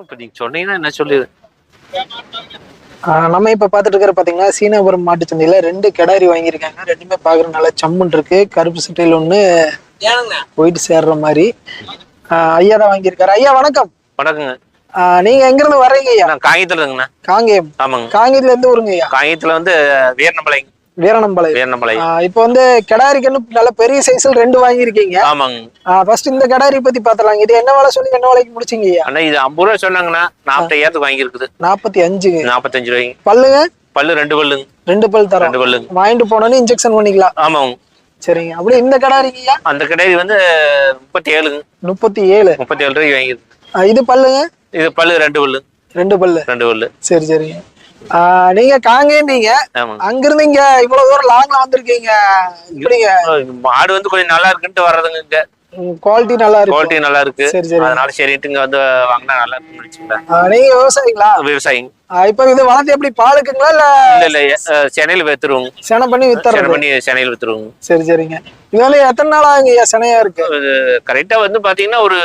இப்ப நீங்க சொன்னீங்கன்னா என்ன சொல்லு ஆஹ் நம்ம இப்ப பாத்துட்டு இருக்கிற பாத்தீங்கன்னா சீனாபுரம் மாட்டு சந்தையில ரெண்டு கிடாரி வாங்கியிருக்காங்க. ரெண்டுமே பாக்குற நல்லா சம்முன் இருக்கு. கருப்பு சட்டையில ஒண்ணு போயிட்டு சேர்ற மாதிரி. ஆஹ் ஐயா தான் வாங்கியிருக்காரு. ஐயா வணக்கம். வணக்கங்க. நீங்க எங்க இருந்து வர்றீங்க ஐயா? நான் காங்கியத்துல இருங்கண்ணா காங்கேயம். ஆமாங்க. காங்கேயத்துல இருந்து ஊருங்க ஐயா? காங்கியத்துல வந்து வீரநம்பளை வீரணம்பாளையம் வீரநம்பளை ஆஹ் இப்போ வந்து கிடாரிக்குன்னு நல்ல பெரிய சைஸ்ல ரெண்டு வாங்கியிருக்கீங்க. ஆமாங்க. ஃபர்ஸ்ட் இந்த கிடாரி பத்தி பாத்தலாம் இது என்ன வேலை சொல்லி என்ன விலைக்கு முடிச்சீங்க? அண்ணா இது ஐம்பது ரூபா சொன்னாங்கண்ணா. நாற்பத்தையாயிரத்துக்கு வாங்கியிருக்குது. நாற்பத்தி அஞ்சுங்க. நாற்பத்தஞ்சு ரூபாய்ங்க பல்லுங்க? பல்லு ரெண்டு பல்லுங்க. ரெண்டு பல் தரோம். ரெண்டு பல்லுங்க. வாங்கிட்டு போனோன்னு இன்ஜெக்ஷன் பண்ணிக்கலாம். ஆமாங்க. சரிங்க. அப்படியே இந்த கிடாரிங்கய்யா? அந்த கடையில் வந்து முப்பத்தி ஏழுங்க முப்பத்தி ஏழு முப்பத்தி ஏழு ரூபாய்க்கு வாங்கியிருக்கு இது பல்லுங்க? இது பல்லு ரெண்டு பல்லு ரெண்டு பல்லு. ரெண்டு பல்லு. சரி சரிங்க. நீங்க காங்கேன்றீங்க ஆமாங்க. அங்கிருந்து இங்க இவ்வளவு தூரம் லாங்ல வந்திருக்கீங்க. இப்படிங்க மாடு வந்து கொஞ்சம் நல்லா இருக்குன்ட்டு வர்றதுங்க இங்க. குவாலிட்டி நல்லா இருக்கு. குவாலிட்டி நல்லா இருக்கு. சரி சரி. அதனால சரிட்டு இங்க வந்து வாங்கினா நல்லா இருக்குன்னு நீங்க விவசாயிங்களா? விவசாயிங்க. இப்ப இது வளர்த்து எப்படி பாலுக்குங்களா இல்ல இல்ல இல்ல சென்னையில வித்துருவோங்க. செனை பண்ணி சென்னை வித்துறது பண்ணி சென்னையில் வித்துருவோங்க. சரி சரிங்க. இது வந்து எத்தனை நாள் ஐயா செனையா இருக்கு? கரெக்டா வந்து பாத்தீங்கன்னா ஒரு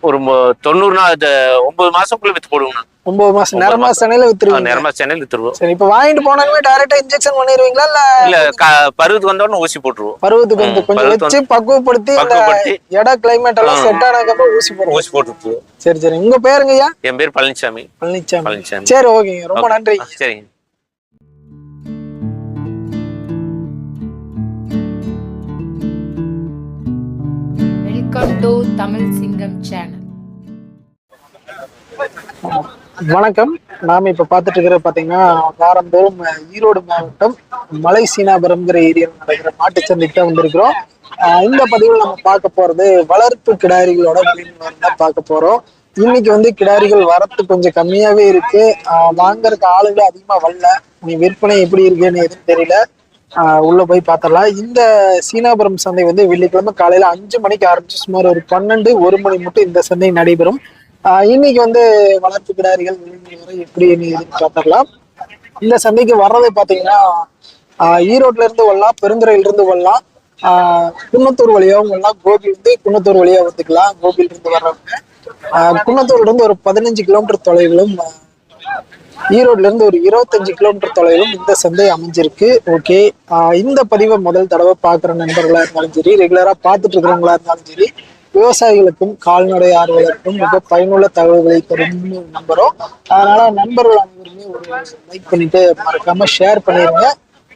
ஒரு தொண்ணூறு நாள் ஒன்பது மாசத்துக்குள்ள வித்து போடுவோங்க ஒன்பது மாசம் நேரமா சென்னையில வித்துருவீங்க. நேரமா சென்னையில் வித்துருவோம். சரி இப்ப வாங்கிட்டு போனாலுமே டைரக்டா இன்ஜெக்ஷன் பண்ணிடுவீங்களா இல்ல இல்ல பருவத்துக்கு வந்தோடனே ஊசி போட்டுருவோம். பருவத்துக்கு வந்து கொஞ்சம் வச்சு பக்குவப்படுத்தி பக்குவப்படுத்தி. இட கிளைமேட் எல்லாம். செட் ஆனதுக்கு அப்புறம் ஊசி போடுவோம் ஊசி போட்டு சரி சரி. உங்க பேருங்க ஐயா என் பேர் பழனிசாமி பழனிச்சாமி. பழனிசாமி சரி ஓகேங்க. ரொம்ப. நன்றி. சரிங்க. வெல்கம் தமிழ் சிங்கம் சேனல் வணக்கம். நாம இப்ப பார்த்துட்டு இருக்கிற பாத்தீங்கன்னா வாரந்தோறும் ஈரோடு மாவட்டம் மலை சீனாபுரம்ங்கிற ஏரியாவில் நடக்கிற மாட்டுச்சந்தைக்கு தான் வந்திருக்கிறோம். இந்த பதிவில் நம்ம பார்க்க போறது வளர்ப்பு கிடாரிகளோட விழிப்புணர்வு தான் பார்க்க போறோம். இன்னைக்கு வந்து கிடாரிகள் வரத்து கொஞ்சம் கம்மியாவே இருக்கு. வாங்குறதுக்கு ஆளுகள் அதிகமா வரல. நீ விற்பனை எப்படி இருக்குன்னு எதுவும் தெரியல. உள்ள போய் பார்த்தரலாம் இந்த சீனாபுரம் சந்தை வந்து வெள்ளிக்கிழமை காலையில அஞ்சு மணிக்கு ஆரம்பிச்சு சுமார் ஒரு பன்னெண்டு ஒரு மணி மட்டும் இந்த சந்தை நடைபெறும். ஆஹ் இன்னைக்கு வந்து வளர்ப்பு கிடாரிகள் எப்படி எதுன்னு பார்த்தரலாம் இந்த சந்தைக்கு வர்றதை பார்த்தீங்கன்னா ஈரோட்ல இருந்து வரலாம் பெருந்துறையில இருந்து வரலாம். ஆஹ் குன்னத்தூர் வழியாகவும் வரலாம். கோபி இருந்து குன்னத்தூர் வழியா வந்துக்கலாம். கோபியில இருந்து வர்றவங்க. ஆஹ் குன்னத்தூர்ல இருந்து ஒரு பதினஞ்சு கிலோமீட்டர் தொலைவிலும் ஈரோட்லேருந்து இருந்து ஒரு இருபத்தஞ்சு கிலோமீட்டர் தொலைவிலும் இந்த சந்தை அமைஞ்சிருக்கு. ஓகே இந்த பதிவை முதல் தடவை பார்க்குற நண்பர்களா இருந்தாலும் சரி ரெகுலரா பார்த்துட்டு இருக்கிறவங்களா இருந்தாலும் சரி விவசாயிகளுக்கும் கால்நடை ஆர்வலருக்கும் மிக பயனுள்ள தகவல்களை தரும்னு நம்புகிறோம் அதனால நண்பர்கள் அனைவருமே ஒரு லைக் பண்ணிட்டு மறக்காம ஷேர் பண்ணிருங்க.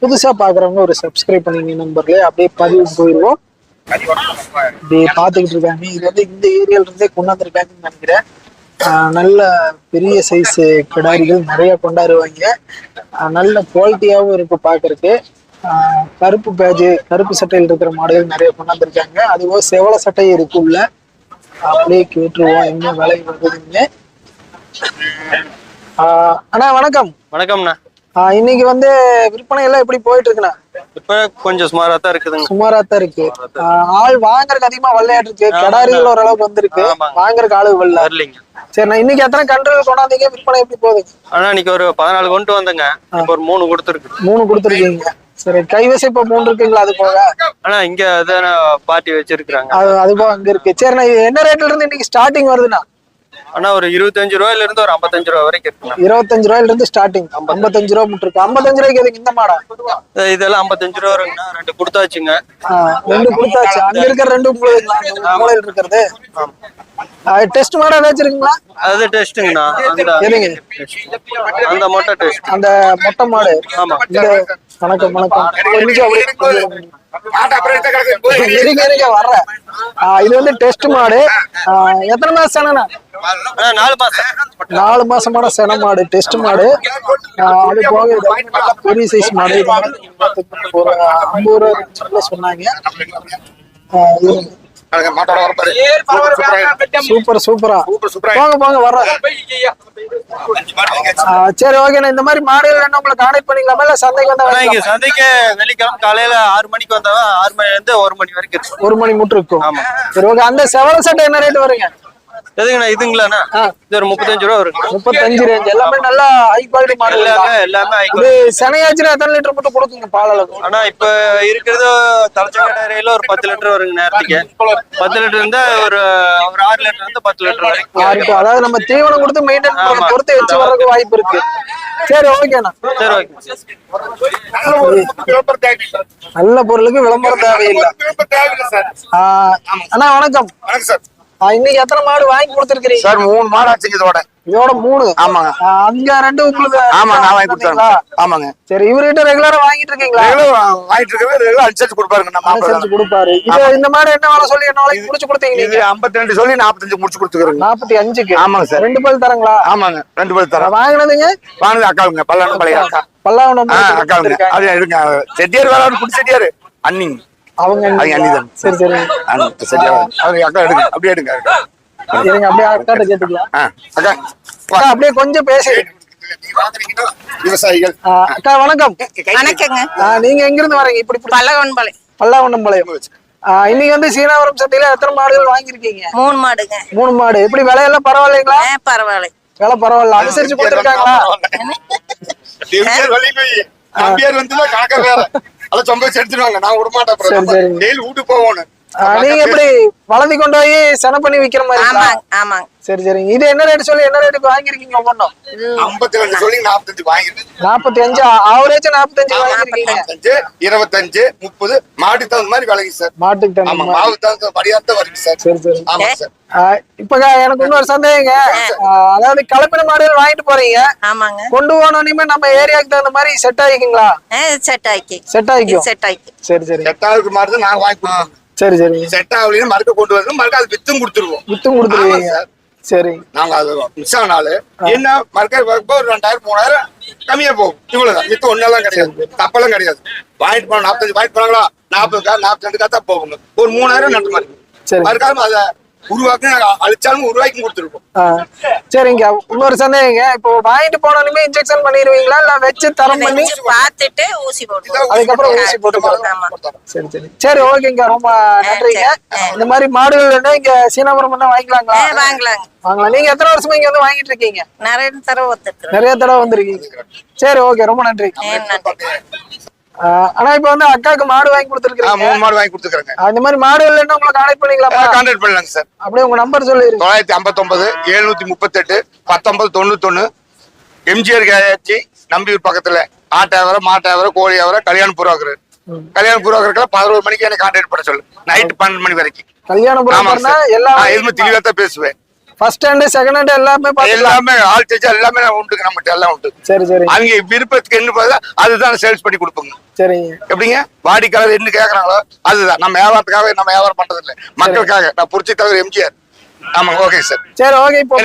புதுசா பாக்குறவங்க ஒரு சப்ஸ்கிரைப் பண்ணிங்க நண்பர்களே. அப்படியே பதிவு போயிடுவோம். இப்படி பார்த்துக்கிட்டு இருக்காங்க. இது வந்து இந்த ஏரியால இருந்தே கொண்டாந்துருக்காங்கன்னு நினைக்கிறேன். நல்ல பெரிய சைஸ் கிடாரிகள் நிறைய கொண்டாடுவாங்க. நல்ல குவாலிட்டியாகவும் இருக்கு பார்க்கறதுக்கு. ஆஹ் கருப்பு பேஜ் கருப்பு சட்டையில் இருக்கிற மாடுகள் நிறைய கொண்டாந்துருக்காங்க. அதுபோல் செவல சட்டை இருக்கு உள்ள அப்படியே கேட்டுருவோம் என்ன விலை வருதுன்னு. அண்ணா வணக்கம். வணக்கம்ண்ணா. இன்னைக்கு வந்து விற்பனை எல்லாம் எப்படி போயிட்டு இருக்குண்ணா? இப்ப கொஞ்சம் சுமாரா தான் இருக்குதுங்க. சுமாரா தான் இருக்கு. ஆள் வாங்குறதுக்கு அதிகமா வெள்ளையாட்டு இருக்கு கிடாரிகள் ஓரளவுக்கு வந்திருக்கு. வாங்குறதுக்கு ஆளு வரலைங்க. சரி நான் இன்னைக்கு எத்தனை கன்றுகள் கொண்டாந்தீங்க? விற்பனை எப்படி போகுது? ஆனா இன்னைக்கு ஒரு பதினாலு கொண்டு வந்தேங்க. இப்ப ஒரு மூணு கொடுத்துருக்கு. மூணு கொடுத்துருக்கீங்க. சரி கைவசம் இப்ப மூணு இருக்குங்களா? அது போக? ஆனா இங்க அதான பார்ட்டி வச்சிருக்காங்க அது அது போக அங்க இருக்கு. சரி நான் என்ன ரேட்ல இருந்து இன்னைக்கு ஸ்டார்டிங் வருதுண்ணா? ஆனா ஒரு இருபத்தஞ்சு ரூபாயில இருந்து ஒரு ஐம்பத்தஞ்சு ரூபா வரைக்கும் இருக்குண்ணா இருபத்தஞ்சு ரூபாயில இருந்து ஸ்டார்டிங் ஐம்பத்தஞ்சு ரூபா மட்டும் இருக்கு ஐம்பத்தஞ்சு ரூபாய்க்கு எதுக்கு இந்த மாடா? இது- இதெல்லாம் ஐம்பத்தஞ்சு ரூபா வருங்கண்ணா ரெண்டு கொடுத்தாச்சுங்க. ரெண்டு கொடுத்தாச்சு. அங்க இருக்கிற ரெண்டு மூலையில் இருக்கிறது. டெஸ்ட் மாடா ஏதாச்சும் இருக்குங்களா? அது டெஸ்ட்டுங்கண்ணா அந்த எதுங்க? அந்த மொட்டை டெஸ்ட் அந்த மொட்டை மாடு. ஆமா. வணக்கம் வணக்கம். இருங்க இருங்க வர்றேன். இது வந்து டெஸ்ட் மாடு. எத்தனை மாசம் சேனண்ணா நாலு மாசம். நாலு மாசமான சென மாடு டெஸ்ட் மாடு. அது போக பெரிய சைஸ் மாடு. ஒரு ஐம்பது ரூபா சொன்னாங்க. இது சூப்பர் சூப்பரா. போங்க போங்க வர்றேன் ஆஹ் சரி ஓகே நான் இந்த மாதிரி மாடுகள் வேணும் உங்களை பண்ணிக்கலாமா? இல்ல சந்தைக்கு வந்தா இங்க? சந்தைக்கு வெள்ளிக்கிழமை காலையில ஆறு மணிக்கு வந்தவன் ஆறு மணி இருந்து ஒரு மணி வரைக்கும் இருக்கு ஒரு மணி மட்டும் இருக்கும். ஆமா. சரி ஓகே அந்த செவல சட்டை என்ன ரேட் வருங்க? எதுங்கண்ணா இதுங்களாண்ணா. இது ஒரு முப்பத்தஞ்சு ரூபா வருங்க முப்பத்தஞ்சு ரேஞ்ச் எல்லாமே நல்லா ஹை குவாலிட்டி மாடல் எல்லாமே எல்லாமே இது சனையாச்சுன்னா எத்தனை லிட்டர் மட்டும் கொடுக்குங்க பால் அளவு ஆனா இப்ப இருக்கிறது தலைச்சக்கடையில ஒரு பத்து லிட்டர் வருங்க நேரத்துக்கு. பத்து லிட்டர் இருந்தா ஒரு ஒரு ஆறு லிட்டர் இருந்து பத்து லிட்டர் வரைக்கும் அதாவது நம்ம தீவனம் கொடுத்து மெயின்டைன் ஆமா. பொறுத்து வச்சு வர்றதுக்கு வாய்ப்பு இருக்கு. சரி ஓகேண்ணா சரி ஓகே நல்ல பொருளுக்கு விளம்பரம் தேவையில்லை. ஆஹ் அண்ணா வணக்கம். வணக்கம் சார். இன்னைக்கு எத்தனை மாடு வாங்கி கொடுத்துருக்கீங்க சார் மூணு மாடு ஆச்சுங்க இதோட. இதோட மூணு? ஆமாங்க. அங்க ரெண்டு உங்களுக்கு ஆமா நான் வாங்கி கொடுத்தேன்? ஆமாங்க. சரி இவர்கிட்ட ரெகுலரா வாங்கிட்டு இருக்கீங்களா? வாங்கிட்டு இருக்கவே ரெகுலர் அனுசரிச்சு கொடுப்பாருங்க நம்ம அனுசரிச்சு கொடுப்பாரு. இந்த மாடு என்ன வேலை சொல்லி என்ன வேலைக்கு முடிச்சு கொடுத்தீங்க நீங்க? ஐம்பத்தி ரெண்டு சொல்லி நாற்பத்தஞ்சு முடிச்சு கொடுத்துக்கிறோங்க. நாற்பத்தி அஞ்சுக்கு? ஆமாங்க சார். ரெண்டு பல் தரங்களா? ஆமாங்க ரெண்டு பேர் தரேன். வாங்கினதுங்க? வாங்கினது அக்காவுங்க பல்லாண்டு பழைய அக்கா. பல்லாவரம் ஆ அக்காவுங்க. அது எடுங்க. செட்டியார் வேற குடி செட்டியார். அண்ணிங்க. அவங்க சரி சரி. அக்கா எடுங்க. அப்படியே எடுங்க. இருங்க அப்படியே அக்காட்ட கேட்டுக்கலாம். அக்கா அக்கா, அப்படியே கொஞ்சம் பேசி. விவசாயிகள். அக்கா வணக்கம். வணக்கங்க. நீங்க எங்க இருந்து வரீங்க? இப்படி இப்படி. பல்லவன்பளை பல்லாவண்டம்பாளையம் ஆஹ் இன்னைக்கு வந்து சீனாவரம் சந்தையில எத்தனை மாடுகள் வாங்கியிருக்கீங்க? மூணு மாடுங்க. மூணு மாடு. எப்படி விலையெல்லாம் பரவாயில்லைங்களா? பரவாயில்ல. விலை பரவாயில்ல. அனுசரிச்சு கொடுத்துருக்காங்களா எம்ஜிஆர் வழி போய் நம்பியார் வந்து கணக்க வேற அதை சம்பவம் எடுத்துருவாங்க நான். விட. மாட்டேன் டெய்லி வீட்டு ஆஹ் நீங்க எப்படி வளர்த்தி கொண்டு போய் சென பண்ணி விக்கிற மாதிரி ஆமாங்க ஆமாங்க. சரி சரி. இது என்ன ரேட் சொல்லி என்ன ரேட்டுக்கு வாங்கிருக்கீங்க ஒவ்வொன்றும்? ஐம்பத்தி ரெண்டு சொல்லி நாற்பத்தஞ்சு வாங்கிட்டு நாற்பத்தி அஞ்சு ஆவரேஜ் நாற்பத்தஞ்சு வாங்கிருக்கீங்க இருபத்தஞ்சு முப்பது மாட்டுக்கு தகுந்த மாதிரி விலைங்க சார். மாட்டுக்கு தகுந்த ஆமா. மாவுக்கு தகுந்த படியாத்தான் வருங்க சார். சரி சரி. ஆமா சார். ஆஹ் இப்ப எனக்கு இன்னொரு சந்தேகங்க. அதாவது கலப்பின மாடுகள் வாங்கிட்டு போறீங்க. ஆமாங்க. கொண்டு போனோடனே நம்ம ஏரியாவுக்கு தகுந்த மாதிரி செட் ஆகிக்குங்களா? ஆ செட் ஆக்கி செட் ஆகிக்கும். செட் ஆக்கி சரி சரி. செட்டாவுக்கு மாதிரி தான் நாங்க வாங்கி கொடுப்போம். சரி சரி. செட் ஆகலையும் மறுக்க கொண்டு வரணும். மறுக்க அது வித்தும் கொடுத்துருவோம். வித்தும் கொடுத்துருவீங்க. சார். நாங்க அது மிஸ் ஆனாலும் என்ன மறுக்க ஒரு ரெண்டாயிரம் மூணாயிரம் கம்மியா போகும். இவ்வளவுதான். மித்த ஒன்னெல்லாம் கிடையாது. தப்பெல்லாம் கிடையாது. வாங்கிட்டு போன நாற்பத்தஞ்சு வாங்கிட்டு போனாங்களா? நாற்பது கா நாற்பத்தி ரெண்டு காத்தா போகுங்க ஒரு மூணாயிரம் நட்டு மாதிரி. மறுக்காம அதை உருவாக்கி அழிச்சாலும் உருவாக்கி கொடுத்துருக்கோம். சரிங்க. இன்னொரு சந்தேகங்க. இப்போ வாங்கிட்டு போனோடனே இன்ஜெக்ஷன் பண்ணிடுவீங்களா? இல்ல வச்சு தரம் பண்ணி பார்த்துட்டு ஊசி போட்டு அதுக்கப்புறம் ஊசி ஆமா சரி சரி. சரி ஓகேங்க. ரொம்ப நன்றிங்க. இந்த மாதிரி மாடுகள் இங்க சீனாபுரம் பண்ண வாங்கிக்கலாங்களா? வாங்கலாங்க. வாங்கலாம். நீங்க எத்தனை வருஷமா இங்க வந்து வாங்கிட்டு இருக்கீங்க? நிறைய தடவை நிறைய தடவை வந்திருக்கீங்க. சரி ஓகே. ரொம்ப நன்றி. ஆனா இப்ப வந்து அக்காவுக்கு மாடு வாங்கி கொடுத்துருக்கீங்க. மூணு மாடு வாங்கி கொடுத்துக்கிறேங்க அந்த மாதிரி மாடுகள் என்ன உங்களை கான்டாக்ட் பண்ணிக்கலாமா? கான்டாக்ட் பண்ணலாங்க சார். அப்படியே உங்க நம்பர் சொல்லிருங்க தொள்ளாயிரத்தி ஐம்பத்தொன்பது எழுநூத்தி முப்பத்தெட்டு பத்தொன்பது தொண்ணூத்தொன்னு. எம்ஜிஆர் கேச்சி நம்பியூர் பக்கத்துல. ஆட்டாவரம் மாட்டாவரம் கோழியாவரம் கல்யாண புரோக்கர். கல்யாண புரோக்கருக்குலாம் பதினோரு மணிக்கு எனக்கு கான்டாக்ட் பண்ண சொல்லு. நைட் பன்னெண்டு மணி வரைக்கும். கல்யாணம் எல்லா எதுவுமே தெளிவா தான் பேசுவேன். ஃபர்ஸ்ட் ஹேண்ட் செகண்ட் ஹேண்ட் எல்லாமே எல்லாமே ஆள் தேய்ச்சா எல்லாமே உண்டுங்க நம்மகிட்ட எல்லாம் உண்டு. சரி சரி. அவங்க விருப்பத்துக்கு என்ன பார்த்தா அதுதான் சேல்ஸ் பண்ணி கொடுப்போங்க. சரிங்க. எப்படிங்க? வாடிக்கையாளர் என்ன கேக்குறாங்களோ அதுதான். நம்ம வியாபாரத்துக்காக நம்ம வியாபாரம் பண்றது இல்லை மக்களுக்காக. நான் புரிச்சு தவிர எம்ஜிஆர். ஆமாங்க ஓகே சார் சரி ஓகே இப்போ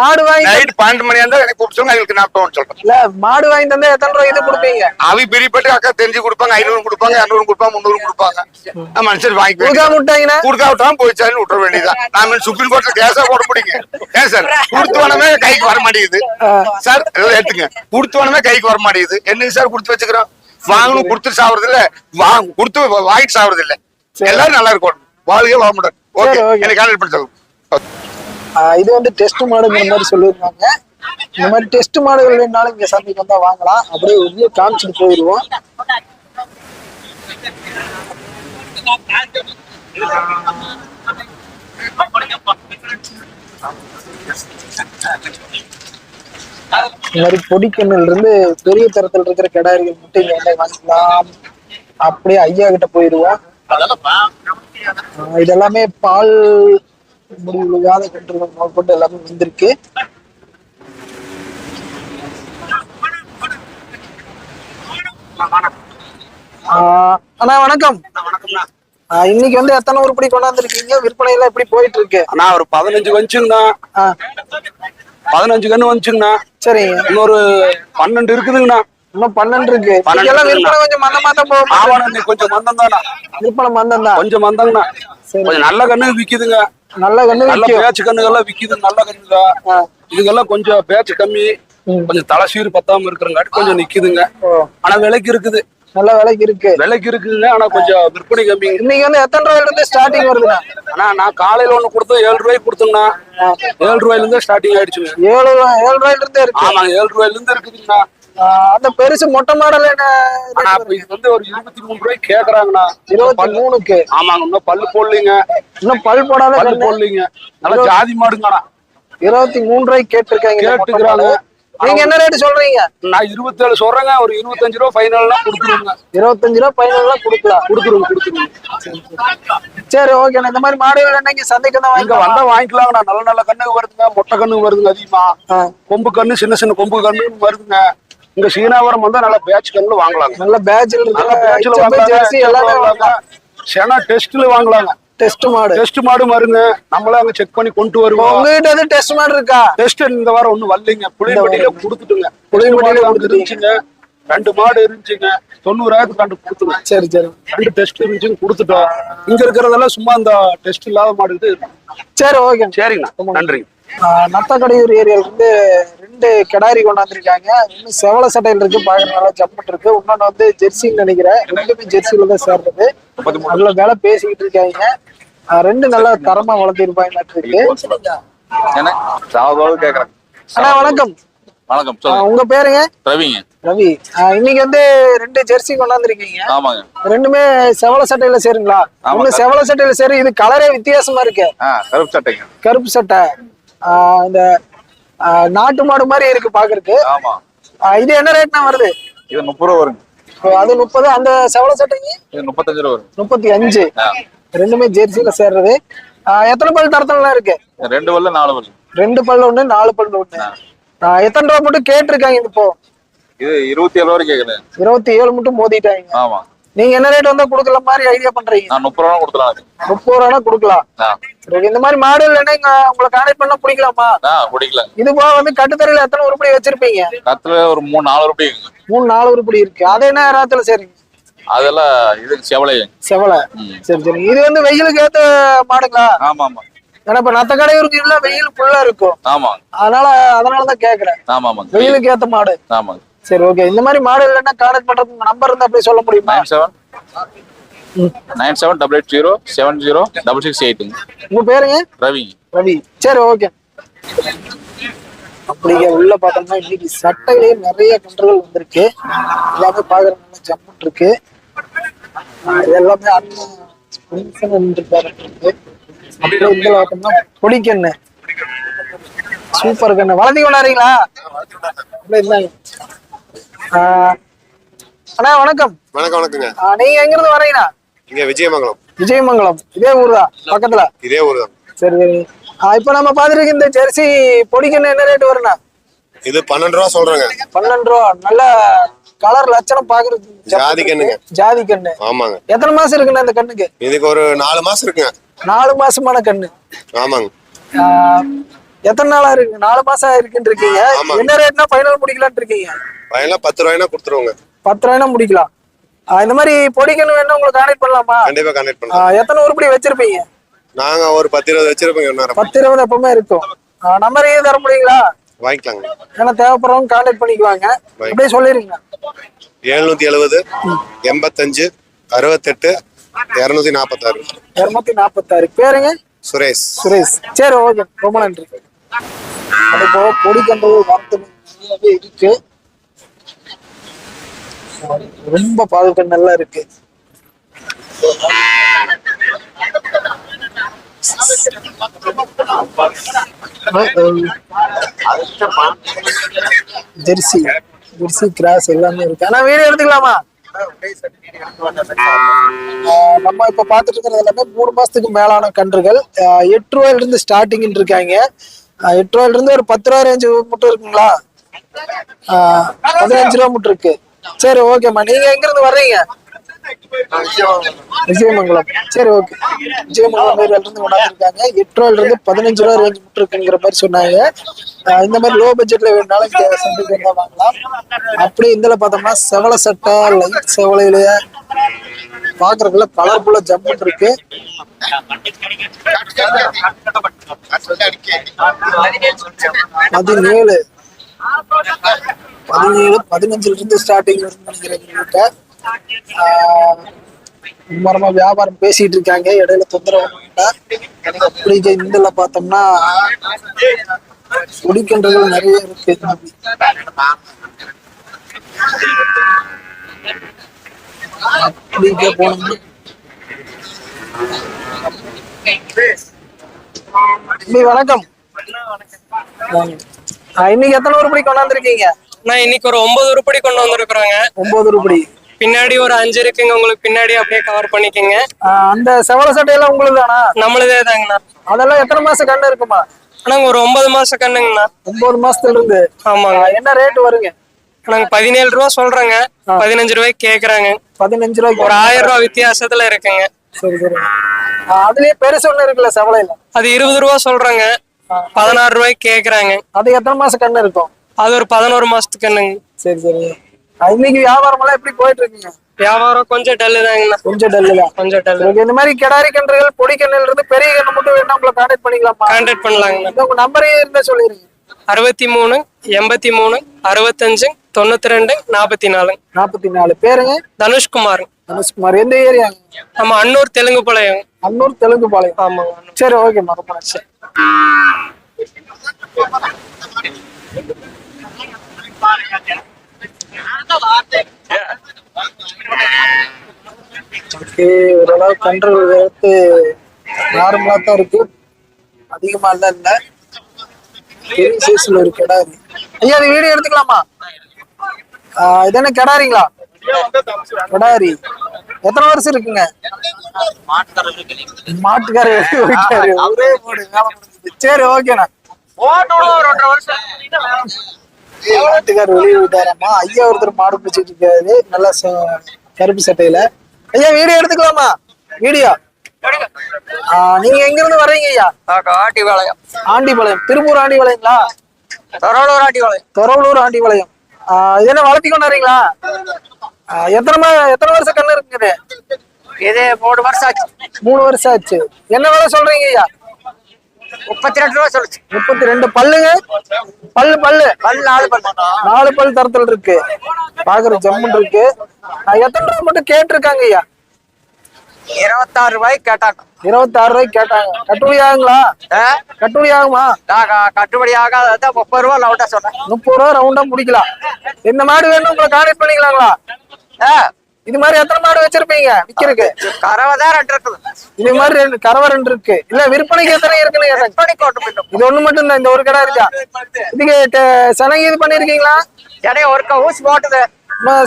மாடு வாங்கி நைட் பன்னெண்டு மணியா இருந்தா எனக்கு கூப்பிட்டு சொல்லுங்க எங்களுக்கு நான் போன் சொல்றேன். இல்ல மாடு வாங்கி தந்தா எத்தனை ரூபாய் இது கொடுப்பீங்க? அவி பிரிப்பட்டு அக்கா தெரிஞ்சு கொடுப்பாங்க ஐநூறு கொடுப்பாங்க இரநூறு கொடுப்பாங்க முந்நூறு கொடுப்பாங்க. நம்ம மனுஷன் வாங்கி கொடுக்காம விட்டாங்கன்னா கொடுக்கா விட்டாலும் போயிச்சாலும் விட்டுற வேண்டியதுதான். நாம சுப்ரீம் கோர்ட்ல கேஸா போட முடியுங்க. ஏன் சார் கொடுத்தவனமே கைக்கு வர மாட்டேங்குது. சார் எடுத்துங்க. கொடுத்தவனமே கைக்கு வர மாட்டேங்குது. என்னங்க சார் கொடுத்து வச்சுக்கிறோம்? வாங்கணும் கொடுத்து சாப்பிடுறது இல்ல. வாங்க கொடுத்து வாங்கிட்டு சாப்பிடுறது இல்ல. எல்லாரும் நல்லா இருக்கும் வாழ்க்கை வாழ முடியாது ஓகே சரி. எனக்கு கான்டாக்ட் பண்ணி சொல்லுங்க. இது வந்து டெஸ்ட் மாடுங்கிற மாதிரி சொல்லியிருக்காங்க. இந்த மாதிரி டெஸ்ட் மாடுகள் வேணாலும் இங்க சந்தைக்கு வந்தா வாங்கலாம். அப்படியே வெளியே காமிச்சிட்டு போயிடுவோம். இந்த மாதிரி பொடிக்கண்ணில் இருந்து பெரிய தரத்தில் இருக்கிற கிடாரிகள் மட்டும் இங்க வந்து வாங்கிக்கலாம். அப்படியே ஐயா கிட்ட போயிடுவோம். இதெல்லாமே இது எல்லாமே பால் முடி விழுகாத கன்றுகள் முதற்கொண்டு எல்லாமே வந்திருக்கு. அண்ணா வணக்கம். இன்னைக்கு வந்து எத்தனை உருப்படி கொண்டாந்துருக்கீங்க? விற்பனை எல்லாம் எப்படி போயிட்டு இருக்கு அண்ணா ஒரு பதினஞ்சு வந்துச்சுங்கண்ணா ஆஹ் பதினஞ்சு கண்ணு வந்துச்சுங்கண்ணா சரிங்க இன்னொரு பன்னெண்டு இருக்குதுங்கண்ணா. இன்னும் பன்னெண்டு இருக்கு. எல்லாம். விற்பனை கொஞ்சம் மந்தமா தான் போகும் கொஞ்சம் மந்தம் தானா விற்பனை மந்தம் தான் கொஞ்சம் மந்தங்கண்ணா சரி. கொஞ்சம் நல்ல கண்ணு விக்குதுங்க. நல்ல கண்ணு நல்ல பேச்சு கண்ணுகள்லாம் விக்குது நல்ல கண்ணுங்க ஆ. இதுங்கெல்லாம் கொஞ்சம் பேச்சு கம்மி. கொஞ்சம் தலைசீர் பத்தாம இருக்கிறங்காட்டி கொஞ்சம் நிக்குதுங்க. ஆனா விலைக்கு இருக்குது. நல்ல விலைக்கு இருக்கு. விலைக்கு இருக்குங்க ஆனா கொஞ்சம் விற்பனை கம்மிங்க இன்னைக்கு வந்து எத்தனை ரூபாயில இருந்து ஸ்டார்டிங் வருதுண்ணா? ஆனா நான் காலையில ஒண்ணு கொடுத்தோம் ஏழு ரூபாய்க்கு கொடுத்தோம்னா ஏழு ரூபாயில இருந்தே ஸ்டார்டிங் ஆயிடுச்சுங்க. ஏழு ஏழு ரூபாயில இருந்தே இருக்கு. ஆமாங்க ஏழு ரூபாயில இருந்து இருக்குதுங்கண்ணா. அந்த பெருசு மொட்டை மாடல் இது வந்து ஒரு இருபத்தி மூணு ரூபாய்க்கு கேக்குறாங்கண்ணா. இருபத்தி மூணுக்கு. ஆமாங்க இன்னும் பல்லு போடலீங்க. இன்னும் பல் போடாத கண்ணு. போடலீங்க. நல்லா ஜாதி மாடுங்கண்ணா. இருபத்தி மூணு ரூபாய்க்கு கேட்டிருக்காங்க கேட்டுக்கிறாங்க. நீங்க என்ன ரேட் சொல்றீங்க? நான் இருபத்தி ஏழு சொல்றேங்க ஒரு இருபத்தஞ்சு ரூபா ஃபைனல்லாம் கொடுத்துருங்க. இருபத்தஞ்சு ரூபா பதினேழு கொடுக்கலாம். கொடுத்துருங்க கொடுத்துருங்க. சரி ஓகே இந்த மாதிரி மாடுகள் என்னைக்கு சந்தைக்கு தான் இங்க வாங்கிக்கலாம். வந்தா வாங்கிக்கலாங்கண்ணா. நல்ல நல்ல கண்ணு வருதுங்க மொட்டை கண்ணு வருதுங்க அதிகமா. கொம்பு கண்ணு சின்ன சின்ன கொம்பு கண்ணு வருதுங்க. இங்க சீனாவரம் வந்தா நல்ல பேட்ச் கண்ணு வாங்கலாங்க. நல்ல பேட்சில் நல்ல பேட்ச்ல வாங்கலாங்க செனா டெஸ்ட்ல வாங்கலாங்க. டெஸ்ட் மாடு. டெஸ்ட் மாடு வருங்க நம்மளே அங்க செக் பண்ணி கொண்டு வருவோம். உங்ககிட்ட வந்து டெஸ்ட் மாடு இருக்கா? டெஸ்ட் இந்த வாரம் ஒண்ணும் வரலைங்க. புளியம்பட்டியில கொடுத்துட்டுங்க. புளியம்பட்டியில. இருந்துச்சுங்க ரெண்டு மாடு இருந்துச்சுங்க. தொண்ணூறாயிரத்துக்கு ரெண்டு கொடுத்துங்க சரி சரி. ரெண்டு டெஸ்ட் இருந்துச்சுன்னு கொடுத்துட்டோம். இங்க இருக்கிறதெல்லாம் சும்மா அந்த டெஸ்ட் இல்லாத மாடு இது சரி ஓகே சரிங்கண்ணா. நன்றிங்க. நத்தக்கடையூர் ஏரியால இருந்து ரெண்டு கிடாரி கொண்டாந்துருக்காங்க. இன்னும் செவல சட்டையில் இருக்கு பாக்குற நல்லா ஜம்முட்டு இருக்கு. இன்னொன்னு வந்து ஜெர்சின்னு நினைக்கிறேன். ரெண்டுமே ஜெர்சியில தான் சேர்ந்தது. நல்ல வேலை பேசிக்கிட்டு இருக்காங்க. ரெண்டு நல்லா தரமா வளர்த்திருப்பாங்க இருக்கு. அண்ணா வணக்கம். வணக்கம் உங்க பேருங்க? ரவிங்க ரவி இன்னைக்கு வந்து ரெண்டு ஜெர்சி கொண்டாந்துருக்கீங்க. ஆமாங்க. ரெண்டுமே செவல சட்டையில சேருங்களா? ஒண்ணு. செவல சட்டையில சேரு இது கலரே வித்தியாசமா இருக்கு. கருப்பு சட்டைங்க. கருப்பு சட்டை. இந்த நாட்டு மாடு மாதிரி இருக்கு பாக்குறதுக்கு. ஆமா. இது என்ன ரேட்னா வருது? இது முப்பது ரூபா வருங்க. அது முப்பது அந்த செவல சட்டைக்கு? இது முப்பத்தஞ்சு ரூபா வருங்க. முப்பத்தி அஞ்சு. ரெண்டுமே ஜெர்சியில சேர்றது. எத்தனை பல் தரத்தலாம் இருக்கு? ரெண்டு பல்லு நாலு பல்லு. ரெண்டு பல்லு ஒண்ணு நாலு பல்லு ஒண்ணு. எத்தனை ரூபா மட்டும் கேட்டிருக்காங்க இப்போ? இது இருபத்தி ஏழு வரைக்கும் கேக்குது. இருபத்தி ஏழு மட்டும் மோதிட்டாங்க. ஆமா. நீங்க என்ன ரேட் வந்தா கொடுக்கல மாதிரி ஐடியா பண்றீங்க. நான் முப்பது ரூபா கொடுத்துலாம் முப்பது ரூபா கொடுக்கலாம். சரி இந்த மாதிரி மாடு இல்லைன்னா இங்க உங்களை கான்டாக்ட் பண்ணா பிடிக்கலாமா? ஆ பிடிக்கல. இது போக வந்து கட்டுத்தரையில எத்தனை உருப்படி வச்சிருப்பீங்க? கத்துல ஒரு மூணு நாலு இருக்குங்க மூணு நாலு உருப்படி இருக்கு. அது என்ன ராத்துல சரிங்க அதெல்லாம் இது செவலை. ம். சரி சரி. இது வந்து வெயிலுக்கு ஏத்த மாடுங்களா? ஆமா ஆமா ஏன்னா இப்ப நத்த கடையூருக்கு இல்ல வெயில் ஃபுல்லா இருக்கும். ஆமாங்க அதனால அதனாலதான் கேக்குறேன். ஆமா ஆமாங்க வெயிலுக்கு ஏத்த மாடு. ஆமாங்க சரி ஓகே இந்த மாதிரி மாடு இல்லைன்னா கான்டாக்ட் பண்றதுக்கு நம்பர் இருந்தா அப்படியே சொல்ல முடியுமா? Nine seven nine seven double eight zero seven zero double six எயிட்டுங்க உங்க பேருங்க ரவிங்க ரவி. சரி ஓகே அப்படிங்க உள்ள பார்த்தோம்னா இன்னைக்கு சட்டையிலேயே நிறைய கன்றுகள் வந்திருக்கு. எல்லாமே பாக்குற நல்லா ஜம்முன் இருக்கு. எல்லாமே அண்ணன் இருக்கு. அப்படியே உள்ள பார்த்தோம்னா பொடிக்கண்ணு சூப்பர் கண்ணு வளர்த்தி கொண்டாடுறீங்களா? அப்படியே இருந்தாங்க ஆஹ் அண்ணா வணக்கம். வணக்கம் வணக்கங்க. நீங்க எங்க இருந்து வரீங்கண்ணா இங்க விஜயமங்கலம். விஜயமங்கலம். இதே ஊர் தான் பக்கத்துல. இதே ஊர் தான் சரி. சரி இப்ப நம்ம பாத்துருக்க இந்த ஜெர்சி பொடிக்கண்ணு என்ன ரேட் வருண்ணா? இது பன்னெண்டு ரூபா சொல்றேங்க. பன்னெண்டு ரூபா. நல்ல கலர் லட்சணம் பாக்குறது ஜாதி கண்ணுங்க. ஜாதி கண்ணு. ஆமாங்க. எத்தனை மாசம் இருக்குண்ணா இந்த கண்ணுக்கு? இதுக்கு ஒரு நாலு மாசம் இருக்குங்க. நாலு மாசமான கண்ணு. ஆமாங்க. எத்தனை நாளா இருக்கு? நாலு மாசம் இருக்குன்னு இருக்கீங்க. என்ன ரேட்னா ஃபைனல் முடிக்கலாம்னு இருக்கீங்க? வயலாம் பத்து ரூபாய்னா கொடுத்துருவோங்க. பத்து ரூபாய்னா முடிக்கலாம். இந்த மாதிரி பொடிக்கண்ணு வேணும் உங்களுக்கு கான்டெக்ட் பண்ணலாமா? கண்டிப்பா கனெக்ட் பண்றோம் ஆஹ் எத்தனை உருப்படி வச்சிருப்பீங்க? நாங்க ஒரு பத்து இருபது வச்சிருப்போங்க பத்து இருபது எப்பவுமே இருக்கும். நம்பர் ஏது தர முடியுங்களா? வாங்கிக்கலாங்க. ஏன்னா தேவைப்படுறவங்க கான்டாக்ட் பண்ணிக்குவாங்க. அப்படியே சொல்லிருங்க எழுநூத்தி எழுபது எண்பத்தஞ்சு அறுபத்தெட்டு இரநூத்தி நாற்பத்தாறு இருநூத்தி நாற்பத்தாறு பேருங்க? சுரேஷ். சுரேஷ். சரி ஓகே. ரொம்ப நன்றி. அது போக பொடி நிறையவே இருக்கு. ரொம்ப பாதுகாப்பு நல்லா இருக்கு. ஜெர்சி ஜெர்சி கிராஸ் எல்லாமே இருக்கு. ஆனா வீடியோ எடுத்துக்கலாமா? நம்ம இப்ப பாத்துட்டு இருக்கிறது எல்லாமே மூணு மாசத்துக்கு மேலான கன்றுகள். எட்டு ரூபாயில இருந்து ஸ்டார்டிங் இருக்காங்க. எட்டு ரூபாயில இருந்து ஒரு பத்து ரூபா ரேஞ்சு மட்டும் இருக்குங்களா? ஆஹ் பதினஞ்சு ரூபா முட்டை இருக்கு. சரி ஓகேம்மா நீங்க எங்க இருந்து வர்றீங்க? விஜயமங்கலம். சரி ஓகே. விஜயமங்கலம் இருந்து கொண்டாந்துருக்காங்க எட்டு ரூபாயில இருந்து பதினஞ்சு ரூபா ரேஞ்ச் மட்டும் இருக்குங்கிற மாதிரி சொன்னாங்க. இந்த மாதிரி லோ பட்ஜெட்ல வேணாலும் சந்தைக்கு வாங்கலாம். அப்படியே இதுல பார்த்தோம்னா செவல சட்டை லைட் செவலையிலேயே பாக்குறதுக்குள்ள கலர்ஃபுல்லா ஜம்முன் இருக்கு. பதினேழு. பதினேழு பதினஞ்சுல இருந்து ஸ்டார்டிங் நினைக்கிறேன். எங்ககிட்ட ஆஹ் மரமா வியாபாரம் பேசிட்டு இருக்காங்க. இடையில தொந்தரவு இந்துல பார்த்தோம்னா குடிக்கின்றர்கள் நிறைய இருக்கு. அப்படிங்க போனோம்னா வணக்கம். இன்னைக்கு எத்தனை உருப்படி கொண்டாந்துருக்கீங்க? நான் இன்னைக்கு ஒரு ஒன்பது உருப்படி கொண்டு வந்திருக்கிறோங்க. ஒன்பது உருப்படி. பின்னாடி ஒரு அஞ்சு இருக்குங்க. உங்களுக்கு பின்னாடி அப்படியே கவர் பண்ணிக்கங்க. அந்த செவல சட்டையெல்லாம் உங்களுக்கு தானா நம்மளதே தாங்கண்ணா. அதெல்லாம் எத்தனை மாசம் கண்ணு இருக்குமா? ஆனாங்க ஒரு ஒன்பது மாசம் கண்ணுங்கண்ணா. ஒன்பது மாசத்துல இருந்து ஆமாங்க என்ன ரேட் வருங்க? நாங்க பதினேழு ரூபா சொல்றேங்க. பதினஞ்சு ரூபாய்க்கு கேக்குறாங்க. பதினஞ்சு ரூபாய்க்கு ஒரு ஆயிரம் ரூபாய் வித்தியாசத்துல இருக்குங்க. சரி சரி. அதுலயே பெருசு ஒண்ணு இருக்குல்ல செவலையில? அது இருபது ரூபா சொல்றேங்க. பதினாறு ரூபாய்க்கு கேக்குறாங்க. அது எத்தனை மாசம் கண்ணு இருக்கும்? அது ஒரு பதினோரு மாசத்துக்கு கண்ணுங்க. சரி சரி. இன்னைக்கு வியாபாரம் எல்லாம் எப்படி போயிட்டு இருக்குங்க வியாபாரம் கொஞ்சம் டல்லு தாங்கண்ணா கொஞ்சம் டல்லு தான். கொஞ்சம் டல்லு இந்த மாதிரி கிடாரி கன்றுகள் பொடி கண்ணுல இருந்து பெரிய கண்ணு மட்டும் வேணா உங்களை கான்டாக்ட் பண்ணிக்கலாமா? கான்டாக்ட் பண்ணலாங்கண்ணா உங்க நம்பரே இருந்தா சொல்லிருங்க அறுபத்தி மூணு எண்பத்தி மூணு அறுபத்தஞ்சு தொண்ணூத்தி ரெண்டு நாற்பத்தி நாலு நாற்பத்தி நாலு பேருங்க? தனுஷ்குமார். தனுஷ்குமார். எந்த ஏரியா? நம்ம அன்னூர் தெலுங்கு பாளையம் அன்னூர் தெலுங்கு பாளையம் ஆமாங்க சரி ஓகே மறப்பேன் சரி. ஓகே ஓரளவு கன்றுகள் எடுத்து நார்மலா தான் இருக்கு. அதிகமா இல்ல இல்ல. பெரிய சைஸ்ல ஒரு கிடாரி ஐயா அது வீடியோ எடுத்துக்கலாமா? இது என்ன கிடாரிங்களா? கிடாரி. எத்தனை வருஷம் இருக்குங்க? மாட்டுக்கார. ஒரே போடு, வேலை முடிஞ்சுது. சரி ஓகேண்ணா மாட்டுக்கார வெளியே விட்டாராமா ஐயா ஒருத்தர் மாடு பிடிச்சிட்டு இருக்காரு. நல்லா கருப்பு சட்டையில. ஐயா வீடியோ எடுத்துக்கலாமா? வீடியோ? நீங்க எங்க இருந்து வர்றீங்க ஐயா? ஆட்டி பாளையம் ஆண்டிபாளையம். திருப்பூர் ஆண்டிபாளையங்களா? தொரவலூர் ஆட்டி பாளையம் தொரவலூர் ஆண்டிபாளையம். இது என்ன வளர்த்தி கொண்டாடுறீங்களா? எத்தனை மா எத்தனை வருஷம் கண்ணு இருக்குது? இது மூணு வருஷம் ஆச்சு. மூணு வருஷம் ஆச்சு. என்ன வேலை சொல்றீங்க ஐயா? முப்பத்தி ரெண்டு ரூபா சொல்லுச்சு. முப்பத்தி ரெண்டு பல்லுங்க. பல்லு பல்லு. பல் நாலு பல் நாலு பல் தரத்துல இருக்கு. பாக்குற ஜம்முன் இருக்கு. ஆஹ் எத்தனை ரூபா மட்டும் கேட்டிருக்காங்க ஐயா? இருபத்தாறு ரூபாய்க்கு கேட்டாங்க. இருபத்தாறு ரூபாய்க்கு கேட்டாங்க. கட்டுப்படி ஆகுங்களா? கட்டுப்படி ஆகுமா? கட்டுப்படி ஆகாத முப்பது ரூபா லவுட்டா சொன்னேன். முப்பது ரூபா ரவுண்டா முடிக்கலாம். இந்த மாடு வேணும் உங்களை கான்டாக்ட் பண்ணிக்கலாங்களா இது மாதிரி எத்தனை மாடு வச்சிருப்பீங்க? விக்கிறதுக்கு? கறவை தான் ரெண்டு இருக்குது. இது மாதிரி ரெண்டு கறவை ரெண்டு இருக்கு. இல்ல விற்பனைக்கு எத்தனை இருக்குன்னு எப்படி பின்னும் இது ஒண்ணு மட்டும் தான் இந்த ஒரு கடை இருக்கா? இதுக்கு சனங்க இது பண்ணிருக்கீங்களா? இடையே ஒருக்க ஊசி போட்டுது.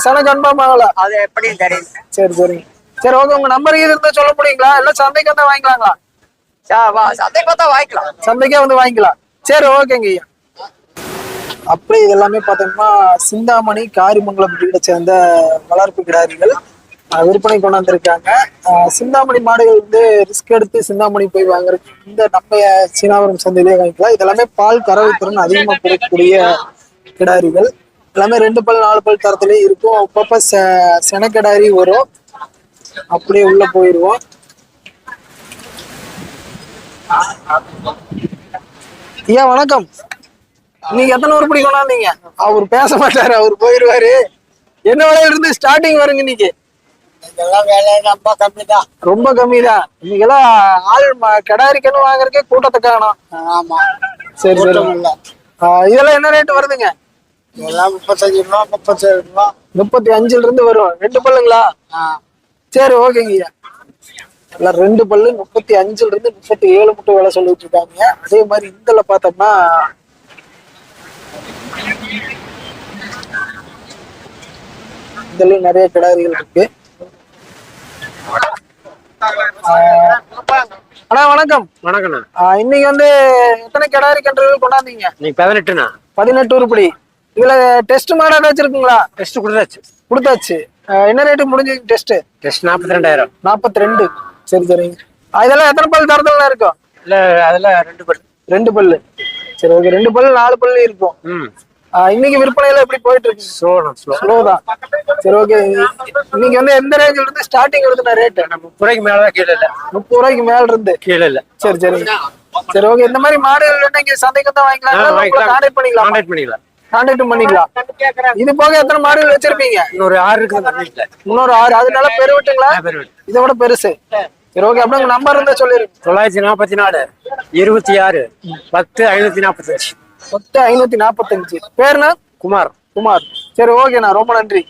சன கன்ஃபார்ம் ஆகல. அது எப்படின்னு தெரியல. சரி சரி. சரி ஓகே உங்க நம்பர் இது இருந்தா சொல்ல முடியுங்களா? இல்ல சந்தைக்கு வந்தா வாங்கிக்கலாங்களா? சந்தை பார்த்தா வாங்கிக்கலாம். சந்தைக்கே வந்து வாங்கிக்கலாம். சரி ஓகேங்க ஐயா. அப்படி இது எல்லாமே பார்த்தோம்னா சிந்தாமணி காரிமங்கலம் வீட்டை சேர்ந்த வளர்ப்பு கிடாரிகள் விற்பனை கொண்டாந்துருக்காங்க. சிந்தாமணி மாடுகள் வந்து ரிஸ்க் எடுத்து சிந்தாமணி போய் வாங்குறது இந்த நம்ம சீனாவரம் சந்தையிலே வாங்கிக்கலாம். இதெல்லாமே பால் கறவை திறன் அதிகமாக கொடுக்கக்கூடிய கிடாரிகள். எல்லாமே ரெண்டு பல் நாலு பல் தரத்துலேயும் இருக்கும். அப்பப்போ செ செனக்கிடாரி வரும். அப்படியே உள்ள போயிடுவோம் ஐயா வணக்கம். நீங்க எத்தனை உருப்படி கொண்டாந்தீங்க அவர் பேச மாட்டாரு அவர் போயிருவாரு. என்ன விலையில இருந்து ஸ்டார்டிங் வருங்க இன்னைக்கு? ரொம்ப கம்மி தான் ரொம்ப கம்மி தான் இன்னைக்கெல்லாம் ஆள் ம- கிடாரி கண்ணு வாங்குறதுக்கே கூட்டத்தை காணும். ஆமா. சரி சரி. இதெல்லாம் என்ன ரேட் வருதுங்க? இதெல்லாம் முப்பத்தஞ்சு ரூபா முப்பத்தேழு ரூபா. முப்பத்தி அஞ்சுல இருந்து வரும். ரெண்டு பல்லுங்களா? சரி ஓகேங்க ஐயா. எல்லாம் ரெண்டு பல்லு முப்பத்தி அஞ்சுல இருந்து முப்பத்தி ஏழு மட்டும் விலை சொல்லிட்டு இருக்காங்க. அதே மாதிரி இந்தல பார்த்தோம்னா இதுலயும் நிறைய கிடாரிகள் இருக்கு. அண்ணா வணக்கம். வணக்கண்ணா ஆஹ் இன்னைக்கு வந்து எத்தனை கிடாரி கன்றுகள் கொண்டாந்தீங்க? நீ பதினெட்டுண்ணா. பதினெட்டு உருப்படி. இதுல டெஸ்ட் மாடல் ஏதாச்சும் இருக்குங்களா டெஸ்ட் கொடுத்தாச்சு. கொடுத்தாச்சு என்ன ரேட்டு முடிஞ்சு டெஸ்ட் டெஸ்ட் நாற்பத்தி ரெண்டாயிரம் நாற்பத்தி ரெண்டு சரி. சரிங்க இதெல்லாம் எத்தனை பல் தரத்துல இருக்கும்? இல்ல அதுல ரெண்டு பல். ரெண்டு பல்லு. சரி ஓகே. ரெண்டு பல்லு நாலு பல்லு இருக்கும். இன்னைக்கு விற்பனையில எப்படி போயிட்டு இருக்கு? ஸ்லோ ஸ்லோ தான். சரி ஓகே இன்னைக்கு வந்து எந்த ரேஞ்சில இருந்து ஸ்டார்டிங் இருக்குண்ணா ரேட்டு முப்பது ரூபாய்க்கு மேலதான் கீழே இல்ல. முப்பது ரூபாய்க்கு மேல இருந்து? கீழே இல்ல. சரி சரி. சரி ஓகே இந்த மாதிரி மாடுகள் வேணா இங்க சந்தைக்கு தான் வாங்கிக்கலாம். கான்டாக்ட் பண்ணிக்கலாம். கான்டாக்ட் பண்ணிக்கலாம். கான்டாக்ட் பண்ணிக்கலாம். இது போக எத்தனை மாடுகள் வச்சிருப்பீங்க? இன்னொரு ஆறு இருக்குது இன்னொரு ஆறு. அது நல்லா பெருவிட்டுங்களா இதை விட பெருசு. சரி ஓகே அப்படியே உங்க நம்பர் இருந்தா சொல்லிருங்க. தொள்ளாயிரத்தி நாற்பத்தி நாலு இருபத்தி ஆறு பத்து ஐநூத்தி நாற்பத்தஞ்சு மொத்தம் ஐநூத்தி நாற்பத்தஞ்சு பேருனா? குமார். குமார். சரி ஓகேண்ணா. ரொம்ப நன்றி.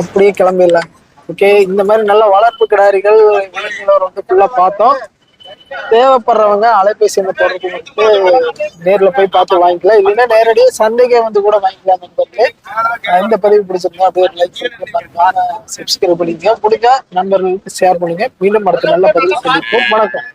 அப்படியே கிளம்பிடலாம். ஓகே இந்த மாதிரி நல்ல வளர்ப்பு கிடாரிகள் விலங்குகளோட வந்து பார்த்தோம். தேவைப்படுறவங்க அலைபேசி எண்ணை தொடர்பு வந்து நேர்ல போய் பார்த்து வாங்கிக்கலாம். இல்லைன்னா நேரடியாக சந்தைக்கே வந்து கூட வாங்கிக்கலாம் நண்பர்களே. இந்த பதிவு பிடிச்சிருந்தா ஒரு லைக் பண்ணுங்க சப்ஸ்கிரைப் பண்ணிக்கங்க. முடிஞ்சா நண்பர்களுக்கு ஷேர் பண்ணுங்க. மீண்டும் அடுத்த நல்ல பதிவு சந்திப்போம். வணக்கம்.